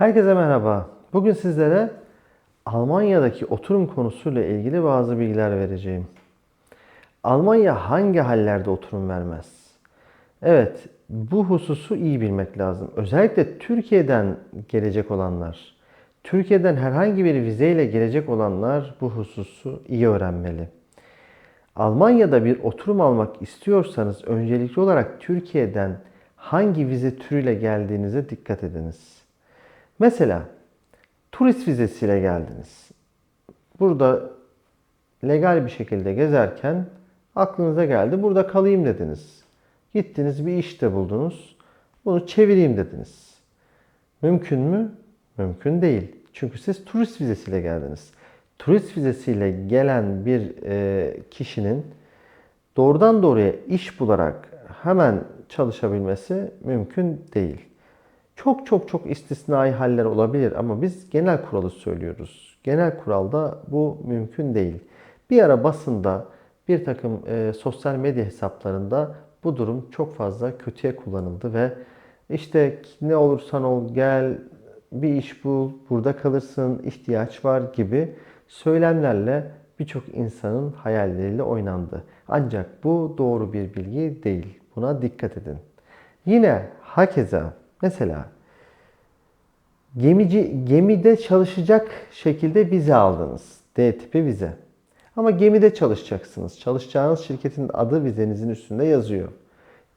Herkese merhaba. Bugün sizlere Almanya'daki oturum konusuyla ilgili bazı bilgiler vereceğim. Almanya hangi hallerde oturum vermez? Evet, bu hususu iyi bilmek lazım. Özellikle Türkiye'den gelecek olanlar, Türkiye'den herhangi bir vizeyle gelecek olanlar bu hususu iyi öğrenmeli. Almanya'da bir oturum almak istiyorsanız öncelikli olarak Türkiye'den hangi vize türüyle geldiğinize dikkat ediniz. Mesela turist vizesiyle geldiniz. Burada legal bir şekilde gezerken aklınıza geldi burada kalayım dediniz. Gittiniz bir iş de buldunuz. Bunu çevireyim dediniz. Mümkün mü? Mümkün değil. Çünkü siz turist vizesiyle geldiniz. Turist vizesiyle gelen bir e, kişinin doğrudan doğruya iş bularak hemen çalışabilmesi mümkün değil. Çok çok çok istisnai haller olabilir ama biz genel kuralı söylüyoruz. Genel kuralda bu mümkün değil. Bir ara basında bir takım e, sosyal medya hesaplarında bu durum çok fazla kötüye kullanıldı ve işte ne olursan ol gel bir iş bul, burada kalırsın, ihtiyaç var gibi söylemlerle birçok insanın hayalleriyle oynandı. Ancak bu doğru bir bilgi değil. Buna dikkat edin. Yine hakeza mesela gemici gemide çalışacak şekilde vize aldınız. D tipi vize. Ama gemide çalışacaksınız. Çalışacağınız şirketin adı vizenizin üstünde yazıyor.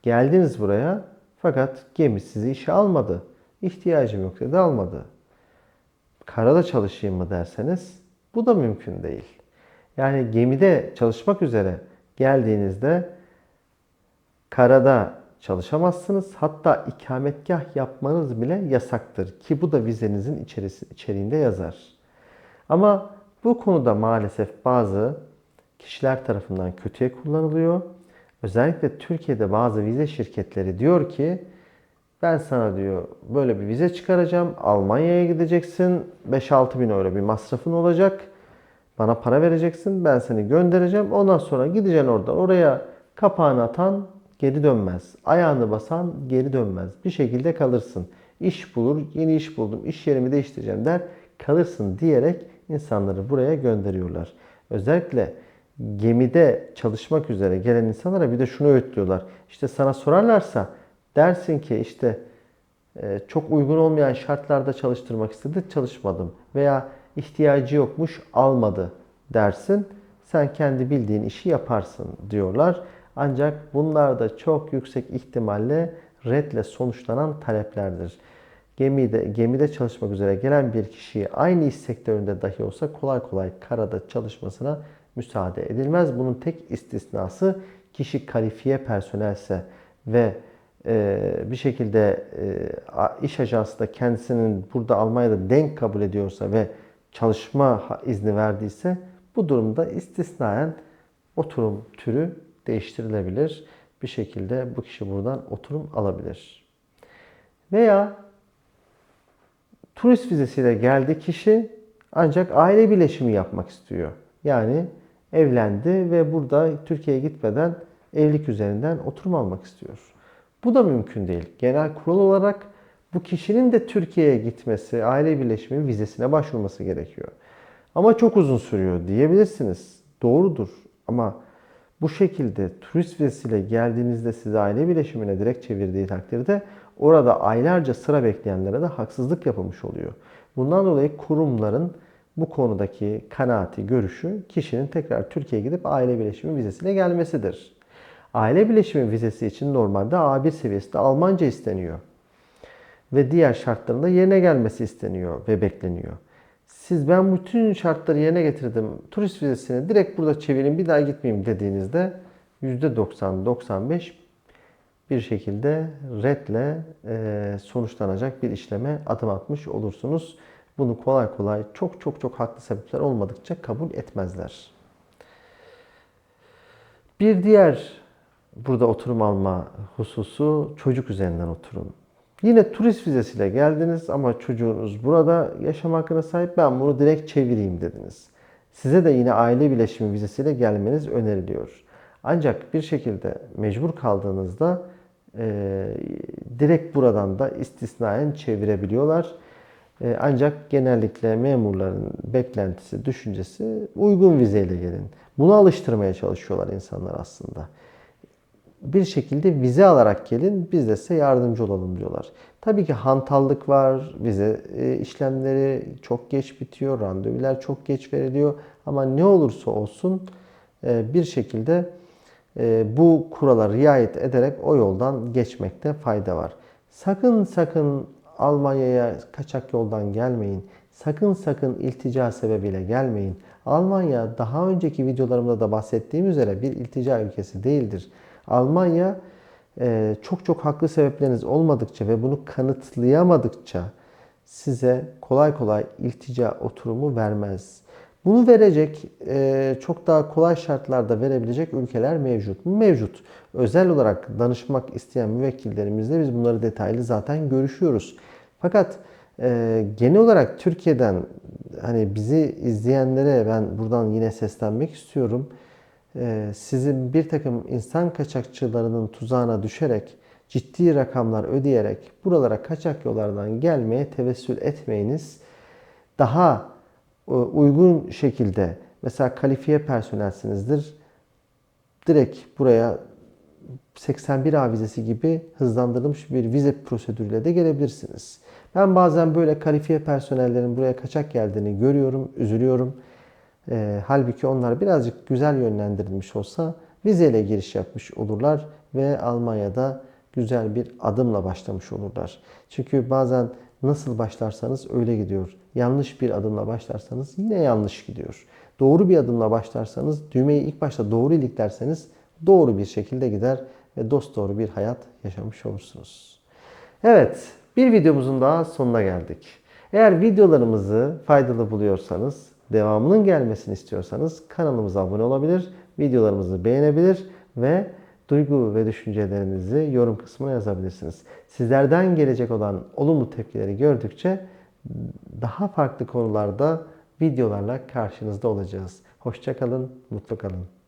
Geldiniz buraya fakat gemi sizi işe almadı. İhtiyacım yok dedi almadı. Karada çalışayım mı derseniz bu da mümkün değil. Yani gemide çalışmak üzere geldiğinizde karada çalışamazsınız. Hatta ikametgah yapmanız bile yasaktır ki bu da vizenizin içeriğinde yazar. Ama bu konuda maalesef bazı kişiler tarafından kötüye kullanılıyor. Özellikle Türkiye'de bazı vize şirketleri diyor ki ben sana diyor böyle bir vize çıkaracağım. Almanya'ya gideceksin. 5-6 bin euro bir masrafın olacak. Bana para vereceksin. Ben seni göndereceğim. Ondan sonra gideceksin oradan. Oraya kapağını atan geri dönmez. Ayağını basan geri dönmez. Bir şekilde kalırsın. İş bulur, yeni iş buldum, iş yerimi değiştireceğim der. Kalırsın diyerek insanları buraya gönderiyorlar. Özellikle gemide çalışmak üzere gelen insanlara bir de şunu öğütlüyorlar. İşte sana sorarlarsa dersin ki işte e, çok uygun olmayan şartlarda çalıştırmak istedi, çalışmadım. Veya ihtiyacı yokmuş, almadı dersin. Sen kendi bildiğin işi yaparsın diyorlar. Ancak bunlar da çok yüksek ihtimalle redle sonuçlanan taleplerdir. Gemide, gemide çalışmak üzere gelen bir kişiyi aynı iş sektöründe dahi olsa kolay kolay karada çalışmasına müsaade edilmez. Bunun tek istisnası kişi kalifiye personelse ve e, bir şekilde e, iş ajansı da kendisinin burada Almanya'da denk kabul ediyorsa ve çalışma izni verdiyse bu durumda istisnaen oturum türü değiştirilebilir. Bir şekilde bu kişi buradan oturum alabilir. Veya turist vizesiyle geldi kişi ancak aile birleşimi yapmak istiyor. Yani evlendi ve burada Türkiye'ye gitmeden evlilik üzerinden oturum almak istiyor. Bu da mümkün değil. Genel kural olarak bu kişinin de Türkiye'ye gitmesi, aile birleşimi vizesine başvurması gerekiyor. Ama çok uzun sürüyor diyebilirsiniz. Doğrudur. Ama bu şekilde turist vizesiyle geldiğinizde sizi aile birleşimine direkt çevirdiği takdirde orada aylarca sıra bekleyenlere de haksızlık yapılmış oluyor. Bundan dolayı kurumların bu konudaki kanaati, görüşü kişinin tekrar Türkiye'ye gidip aile birleşimi vizesiyle gelmesidir. Aile birleşimi vizesi için normalde A1 seviyesinde Almanca isteniyor. Ve diğer şartlarında yerine gelmesi isteniyor ve bekleniyor. Siz ben bütün şartları yerine getirdim. Turist vizesini direkt burada çevireyim bir daha gitmeyeyim dediğinizde %90-95 bir şekilde redle e, sonuçlanacak bir işleme adım atmış olursunuz. Bunu kolay kolay çok çok çok haklı sebepler olmadıkça kabul etmezler. Bir diğer burada oturum alma hususu çocuk üzerinden oturum. Yine turist vizesiyle geldiniz ama çocuğunuz burada yaşam hakkına sahip ben bunu direkt çevireyim dediniz. Size de yine aile birleşimi vizesiyle gelmeniz öneriliyor. Ancak bir şekilde mecbur kaldığınızda e, direkt buradan da istisnaen çevirebiliyorlar. E, Ancak genellikle memurların beklentisi, düşüncesi uygun vizeyle gelin. Bunu alıştırmaya çalışıyorlar insanlar aslında bir şekilde vize alarak gelin biz de size yardımcı olalım diyorlar. Tabii ki hantallık var, vize e, işlemleri çok geç bitiyor, randevular çok geç veriliyor ama ne olursa olsun e, bir şekilde e, bu kurala riayet ederek o yoldan geçmekte fayda var. Sakın sakın Almanya'ya kaçak yoldan gelmeyin. Sakın sakın iltica sebebiyle gelmeyin. Almanya daha önceki videolarımda da bahsettiğim üzere bir iltica ülkesi değildir. Almanya e, çok çok haklı sebepleriniz olmadıkça ve bunu kanıtlayamadıkça size kolay kolay iltica oturumu vermez. Bunu verecek, e, çok daha kolay şartlarda verebilecek ülkeler mevcut mu? Mevcut. Özel olarak danışmak isteyen müvekkillerimizle biz bunları detaylı zaten görüşüyoruz. Fakat e, genel olarak Türkiye'den hani bizi izleyenlere ben buradan yine seslenmek istiyorum. E, sizin bir takım insan kaçakçılarının tuzağına düşerek ciddi rakamlar ödeyerek buralara kaçak yollardan gelmeye tevessül etmeyiniz. Daha e, uygun şekilde mesela kalifiye personelsinizdir. Direkt buraya 81A vizesi gibi hızlandırılmış bir vize prosedürüyle de gelebilirsiniz. Ben bazen böyle kalifiye personellerin buraya kaçak geldiğini görüyorum, üzülüyorum. E, halbuki onlar birazcık güzel yönlendirilmiş olsa vizeyle giriş yapmış olurlar ve Almanya'da güzel bir adımla başlamış olurlar. Çünkü bazen nasıl başlarsanız öyle gidiyor. Yanlış bir adımla başlarsanız yine yanlış gidiyor. Doğru bir adımla başlarsanız düğmeyi ilk başta doğru iliklerseniz doğru bir şekilde gider ve dost doğru bir hayat yaşamış olursunuz. Evet, bir videomuzun daha sonuna geldik. Eğer videolarımızı faydalı buluyorsanız, devamının gelmesini istiyorsanız kanalımıza abone olabilir, videolarımızı beğenebilir ve duygu ve düşüncelerinizi yorum kısmına yazabilirsiniz. Sizlerden gelecek olan olumlu tepkileri gördükçe daha farklı konularda videolarla karşınızda olacağız. Hoşçakalın, mutlu kalın.